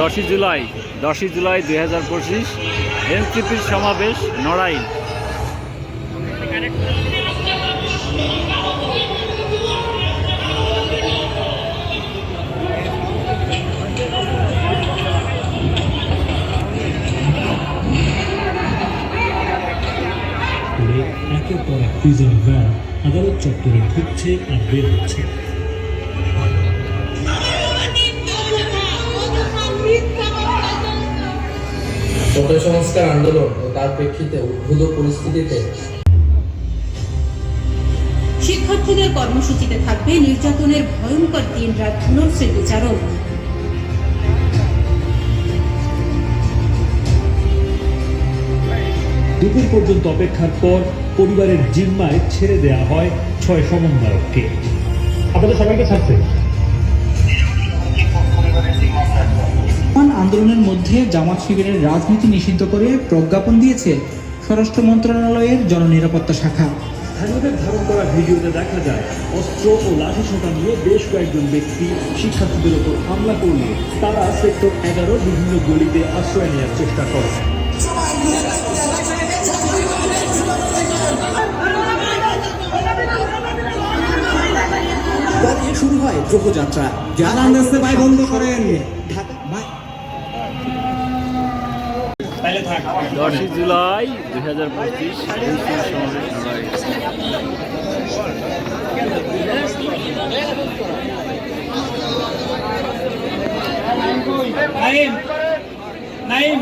দশই জুলাই দশই জুলাই দুই হাজার পঁচিশ, এনসিপির সমাবেশ নড়াইল। করে একের পর এক প্রিজন ভ্যান আদালত চত্বরে ঢুকছে আর বের হচ্ছে। কোটা সংস্কার আন্দোলন ও তার প্রেক্ষিতে উদ্ভূত পরিস্থিতিতে শিক্ষার্থীদের কর্মসূচিতে থাকবে নির্যাতনের ভয়ঙ্কর দিন রাত পুনঃস্মৃতিচারণ দুপুর পর্যন্ত অপেক্ষার পর পরিবারের জিম্মায় ছেড়ে দেয়া হয় ছয় সমন্বয়ককে। আপনাদের সবাইকে ছাড়ছে। মধ্যে জামাত শিবিরের রাজনীতি নিষিদ্ধ করে প্রজ্ঞাপন দিয়েছে স্বরাষ্ট্র মন্ত্রণালয়ের জননিরাপত্তা শাখা। স্থানীয়দের ধারণ করা ভিডিওতে দেখা যায় অস্ত্র ও লাঠিসোঁটা নিয়ে বেশ কয়েকজন ব্যক্তি শিক্ষার্থীদের ওপর হামলা করলে তারা সেক্টর এগারো বিভিন্ন গলিতে আশ্রয় নেওয়ার চেষ্টা করে। শুরু হয় গ্রহযাত্রা যারা ভাই বন্ধ করেন ভাই দশই জুলাই দুই হাজার পঁচিশ নাইম নাইম।